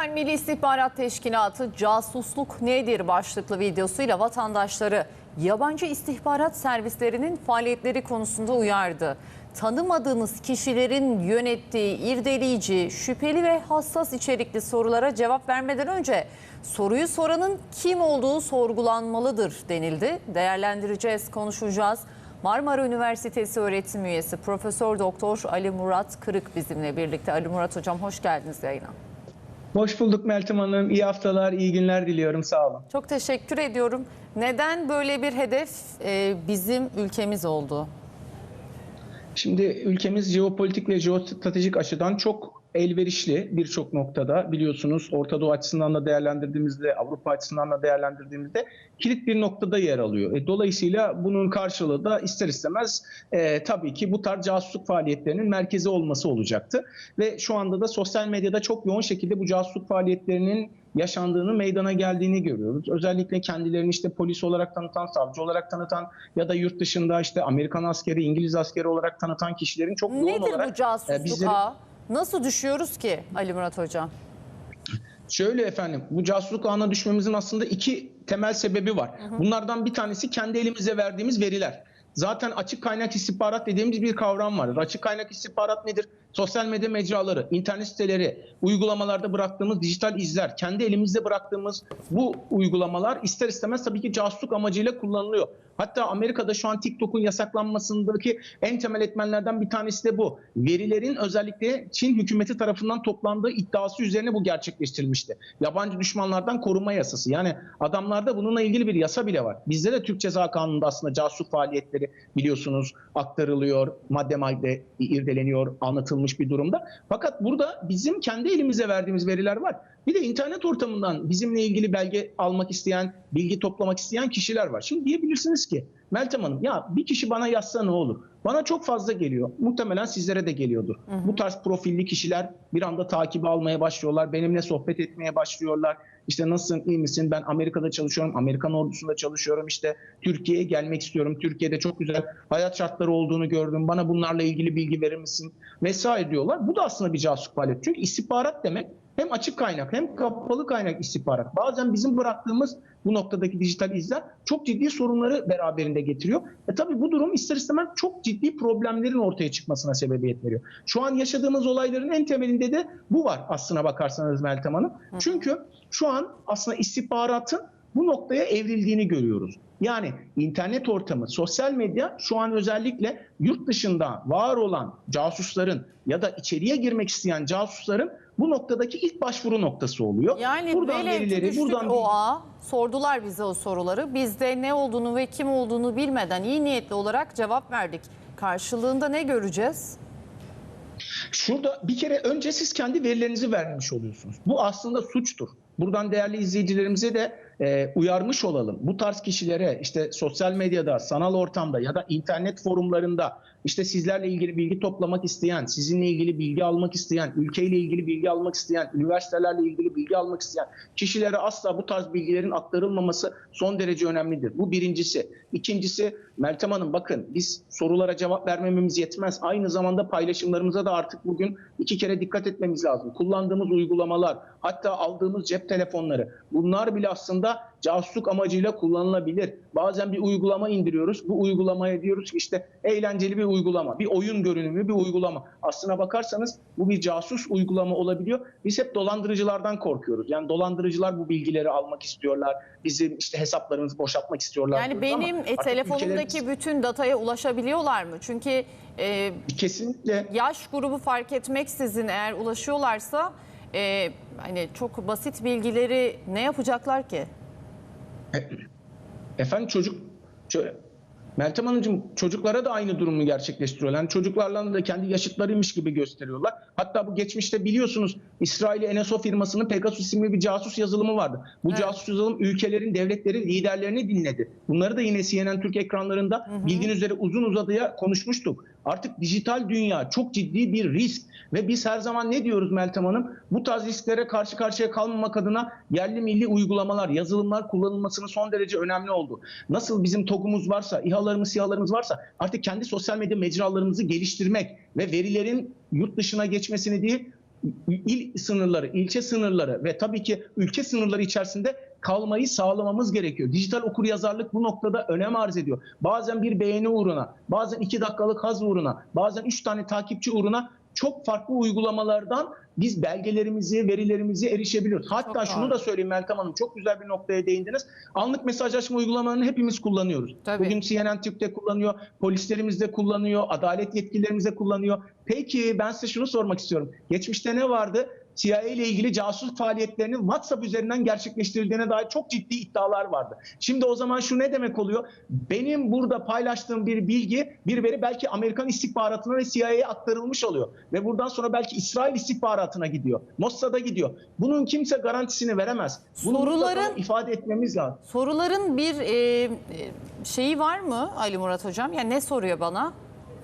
Efendim Milli İstihbarat Teşkilatı casusluk nedir başlıklı videosuyla vatandaşları yabancı istihbarat servislerinin faaliyetleri konusunda uyardı. Tanımadığınız kişilerin yönettiği irdeleyici, şüpheli ve hassas içerikli sorulara cevap vermeden önce soruyu soranın kim olduğu sorgulanmalıdır denildi. Değerlendireceğiz, konuşacağız. Marmara Üniversitesi öğretim üyesi Profesör Doktor Ali Murat Kırık bizimle birlikte. Ali Murat Hocam hoş geldiniz yayına. Hoş bulduk Meltem Hanım. İyi haftalar, iyi günler diliyorum. Sağ olun. Çok teşekkür ediyorum. Neden böyle bir hedef e, bizim ülkemiz oldu? Şimdi ülkemiz jeopolitik ve jeostratejik açıdan çok elverişli birçok noktada biliyorsunuz Orta Doğu açısından da değerlendirdiğimizde Avrupa açısından da değerlendirdiğimizde kilit bir noktada yer alıyor. E, dolayısıyla bunun karşılığı da ister istemez e, tabii ki bu tarz casusluk faaliyetlerinin merkezi olması olacaktı. Ve şu anda da sosyal medyada çok yoğun şekilde bu casusluk faaliyetlerinin yaşandığını, meydana geldiğini görüyoruz. Özellikle kendilerini işte polis olarak tanıtan, savcı olarak tanıtan ya da yurt dışında işte Amerikan askeri, İngiliz askeri olarak tanıtan kişilerin çok yoğun Nedir olarak bu casusluk e, bizleri- ağı? Nasıl düşüyoruz ki Ali Murat Hocam? Şöyle efendim, bu casusluk ağına düşmemizin aslında iki temel sebebi var. Bunlardan bir tanesi kendi elimize verdiğimiz veriler. Zaten açık kaynak istihbarat dediğimiz bir kavram vardır. Açık kaynak istihbarat nedir? Sosyal medya mecraları, internet siteleri, uygulamalarda bıraktığımız dijital izler, kendi elimizde bıraktığımız bu uygulamalar ister istemez tabii ki casusluk amacıyla kullanılıyor. Hatta Amerika'da şu an TikTok'un yasaklanmasındaki en temel etmenlerden bir tanesi de bu. Verilerin özellikle Çin hükümeti tarafından toplandığı iddiası üzerine bu gerçekleştirilmişti. Yabancı düşmanlardan koruma yasası. Yani adamlarda bununla ilgili bir yasa bile var. Bizde de Türk Ceza Kanunu'nda aslında casusluk faaliyetleri biliyorsunuz aktarılıyor, madde madde irdeleniyor, anlatılmış bir durumda. Fakat burada bizim kendi elimize verdiğimiz veriler var. Bir de internet ortamından bizimle ilgili belge almak isteyen, bilgi toplamak isteyen kişiler var. Şimdi diyebilirsiniz ki Meltem Hanım ya bir kişi bana yazsa ne olur? Bana çok fazla geliyor. Muhtemelen sizlere de geliyordur. Bu tarz profilli kişiler bir anda takibi almaya başlıyorlar. Benimle sohbet etmeye başlıyorlar. İşte nasılsın, iyi misin? Ben Amerika'da çalışıyorum, Amerikan ordusunda çalışıyorum. İşte Türkiye'ye gelmek istiyorum. Türkiye'de çok güzel hayat şartları olduğunu gördüm. Bana bunlarla ilgili bilgi verir misin? Vesaire diyorlar. Bu da aslında bir casusluk faaliyeti. Çünkü istihbarat demek hem açık kaynak hem kapalı kaynak istihbarat. Bazen bizim bıraktığımız bu noktadaki dijital izler çok ciddi sorunları beraberinde getiriyor. E tabii bu durum ister istemez çok ciddi problemlerin ortaya çıkmasına sebebiyet veriyor. Şu an yaşadığımız olayların en temelinde de bu var aslına bakarsanız Meltem Hanım. Çünkü şu an aslında istihbaratın bu noktaya evrildiğini görüyoruz. Yani internet ortamı, sosyal medya şu an özellikle yurt dışında var olan casusların ya da içeriye girmek isteyen casusların bu noktadaki ilk başvuru noktası oluyor. Yani buradan verileri, buradan o ağa, sordular bize o soruları. Biz de ne olduğunu ve kim olduğunu bilmeden iyi niyetli olarak cevap verdik. Karşılığında ne göreceğiz? Şurada bir kere önce siz kendi verilerinizi vermiş oluyorsunuz. Bu aslında suçtur. Buradan değerli izleyicilerimize de e, uyarmış olalım. Bu tarz kişilere işte sosyal medyada, sanal ortamda ya da internet forumlarında işte sizlerle ilgili bilgi toplamak isteyen, sizinle ilgili bilgi almak isteyen, ülkeyle ilgili bilgi almak isteyen, üniversitelerle ilgili bilgi almak isteyen kişilere asla bu tarz bilgilerin aktarılmaması son derece önemlidir. Bu birincisi. İkincisi Meltem Hanım bakın biz sorulara cevap vermememiz yetmez. Aynı zamanda paylaşımlarımıza da artık bugün iki kere dikkat etmemiz lazım. Kullandığımız uygulamalar, hatta aldığımız cep telefonları bunlar bile aslında casusluk amacıyla kullanılabilir. Bazen bir uygulama indiriyoruz. Bu uygulamaya diyoruz ki işte eğlenceli bir uygulama, bir oyun görünümlü bir uygulama. Aslına bakarsanız bu bir casus uygulama olabiliyor. Biz hep dolandırıcılardan korkuyoruz. Yani dolandırıcılar bu bilgileri almak istiyorlar. Bizim işte hesaplarımızı boşaltmak istiyorlar. Yani benim e, telefonumdaki ülkelerimiz- bütün dataya ulaşabiliyorlar mı? Çünkü e, kesinlikle yaş grubu fark etmeksizin eğer ulaşıyorlarsa e, hani çok basit bilgileri ne yapacaklar ki? Efendim çocuk Meltem Hanımcığım çocuklara da aynı durumu gerçekleştiriyorlar. Yani çocuklarla da kendi yaşıtlarıymış gibi gösteriyorlar. Hatta bu geçmişte biliyorsunuz İsrail NSO firmasının Pegasus isimli bir casus yazılımı vardı. Bu Evet. casus yazılım ülkelerin, devletlerin liderlerini dinledi. Bunları da yine CNN Türk ekranlarında bildiğiniz üzere uzun uzadıya konuşmuştuk. Artık dijital dünya çok ciddi bir risk ve biz her zaman ne diyoruz Meltem Hanım? Bu tarz risklere karşı karşıya kalmamak adına yerli milli uygulamalar, yazılımlar kullanılmasının son derece önemli oldu. Nasıl bizim TOG'umuz varsa, İHA'larımız, SİHA'larımız varsa artık kendi sosyal medya mecralarımızı geliştirmek ve verilerin yurt dışına geçmesini değil, il sınırları, ilçe sınırları ve tabii ki ülke sınırları içerisinde kalmayı sağlamamız gerekiyor. Dijital okuryazarlık bu noktada önem arz ediyor. Bazen bir beğeni uğruna, bazen iki dakikalık haz uğruna, bazen üç tane takipçi uğruna çok farklı uygulamalardan biz belgelerimizi, verilerimizi erişebiliyoruz. Hatta Çok şunu doğru. da söyleyeyim Meltem Hanım çok güzel bir noktaya değindiniz. Anlık mesajlaşma uygulamalarını hepimiz kullanıyoruz. Tabii. Bugün CNN Türk'te kullanıyor, polislerimiz de kullanıyor, adalet yetkililerimiz de kullanıyor. Peki ben size şunu sormak istiyorum. Geçmişte ne vardı? CIA ile ilgili casus faaliyetlerinin WhatsApp üzerinden gerçekleştirildiğine dair çok ciddi iddialar vardı. Şimdi o zaman şu ne demek oluyor? Benim burada paylaştığım bir bilgi, bir veri belki Amerikan istihbaratına ve CIA'ye aktarılmış oluyor. Ve buradan sonra belki İsrail istihbaratına gidiyor. Mossad'a gidiyor. Bunun kimse garantisini veremez. Bunu Soruların- ifade etmemiz lazım. Soruların bir e, e, şeyi var mı Ali Murat Hocam? Yani ne soruyor bana?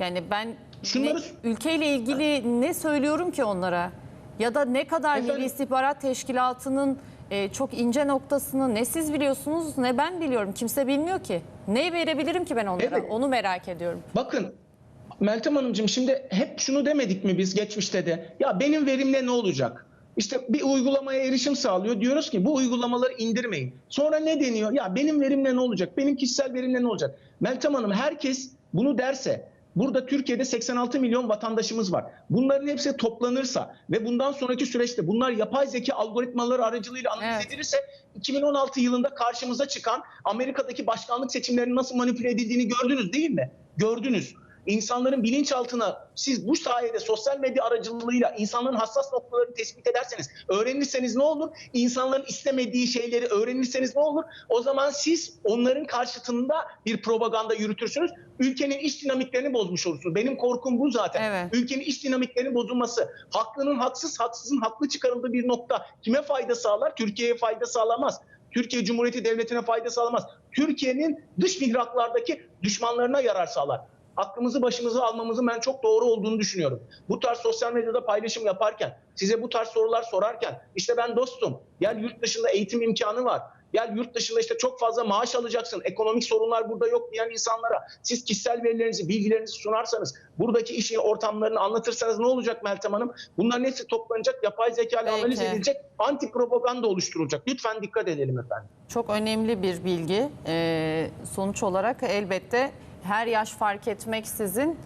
Yani ben Şunları- ne- ülkeyle ilgili ne söylüyorum ki onlara? Ya da ne kadar? Milli İstihbarat Teşkilatı'nın e, çok ince noktasını ne siz biliyorsunuz ne ben biliyorum. Kimse bilmiyor ki. Ne verebilirim ki ben onlara? Evet. Onu merak ediyorum. Bakın Meltem Hanımcığım şimdi hep şunu demedik mi biz geçmişte de? Ya benim verimle ne olacak? İşte bir uygulamaya erişim sağlıyor. Diyoruz ki bu uygulamaları indirmeyin. Sonra ne deniyor? Ya benim verimle ne olacak? Benim kişisel verimle ne olacak? Meltem Hanım herkes bunu derse Burada Türkiye'de 86 milyon vatandaşımız var. Bunların hepsi toplanırsa ve bundan sonraki süreçte bunlar yapay zeka algoritmaları aracılığıyla analiz Evet. edilirse 2016 yılında karşımıza çıkan Amerika'daki başkanlık seçimlerinin nasıl manipüle edildiğini gördünüz değil mi? Gördünüz. İnsanların bilinçaltına siz bu sayede sosyal medya aracılığıyla insanların hassas noktalarını tespit ederseniz, öğrenirseniz ne olur? İnsanların istemediği şeyleri öğrenirseniz ne olur? O zaman siz onların karşıtında bir propaganda yürütürsünüz. Ülkenin iç dinamiklerini bozmuş olursunuz. Benim korkum bu zaten. Evet. Ülkenin iç dinamiklerinin bozulması. Haklının haksız, haksızın haklı çıkarıldığı bir nokta kime fayda sağlar? Türkiye'ye fayda sağlamaz. Türkiye Cumhuriyeti Devleti'ne fayda sağlamaz. Türkiye'nin dış mihraklardaki düşmanlarına yarar sağlar. Aklımızı başımıza almamızın ben çok doğru olduğunu düşünüyorum. Bu tarz sosyal medyada paylaşım yaparken, size bu tarz sorular sorarken, işte ben dostum, gel yurt dışında eğitim imkanı var. Gel yurt dışında işte çok fazla maaş alacaksın. Ekonomik sorunlar burada yok diyen insanlara siz kişisel verilerinizi, bilgilerinizi sunarsanız, buradaki işin ortamlarını anlatırsanız ne olacak Meltem Hanım? Bunların hepsi toplanacak, yapay zeka ile analiz edilecek, anti propaganda oluşturulacak. Lütfen dikkat edelim efendim. Çok önemli bir bilgi. Ee, sonuç olarak elbette her yaş fark etmeksizin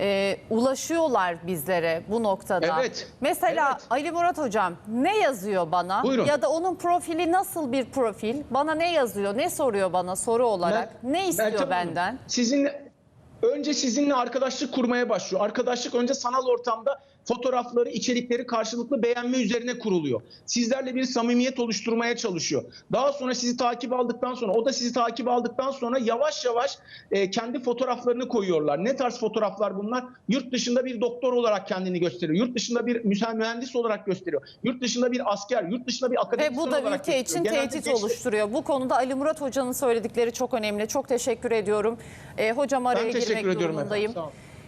e, ulaşıyorlar bizlere bu noktada. Evet, Mesela evet. Ali Murat Hocam ne yazıyor bana? Buyurun. Ya da onun profili nasıl bir profil? Bana ne yazıyor? Ne soruyor bana soru olarak? Mel- ne istiyor Hanım, benden? Sizinle önce sizinle arkadaşlık kurmaya başlıyor. Arkadaşlık önce sanal ortamda fotoğrafları, içerikleri karşılıklı beğenme üzerine kuruluyor. Sizlerle bir samimiyet oluşturmaya çalışıyor. Daha sonra sizi takip aldıktan sonra, o da sizi takip aldıktan sonra yavaş yavaş e, kendi fotoğraflarını koyuyorlar. Ne tarz fotoğraflar bunlar? Yurt dışında bir doktor olarak kendini gösteriyor. Yurt dışında bir mühendis olarak gösteriyor. Yurt dışında bir asker, yurt dışında bir akademisyen Ve bu da olarak ülke gösteriyor. için Genelde tehdit gençler- oluşturuyor. Bu konuda Ali Murat Hoca'nın söyledikleri çok önemli. Çok teşekkür ediyorum. Ee, hocam araya Ben girmek durumundayım. efendim.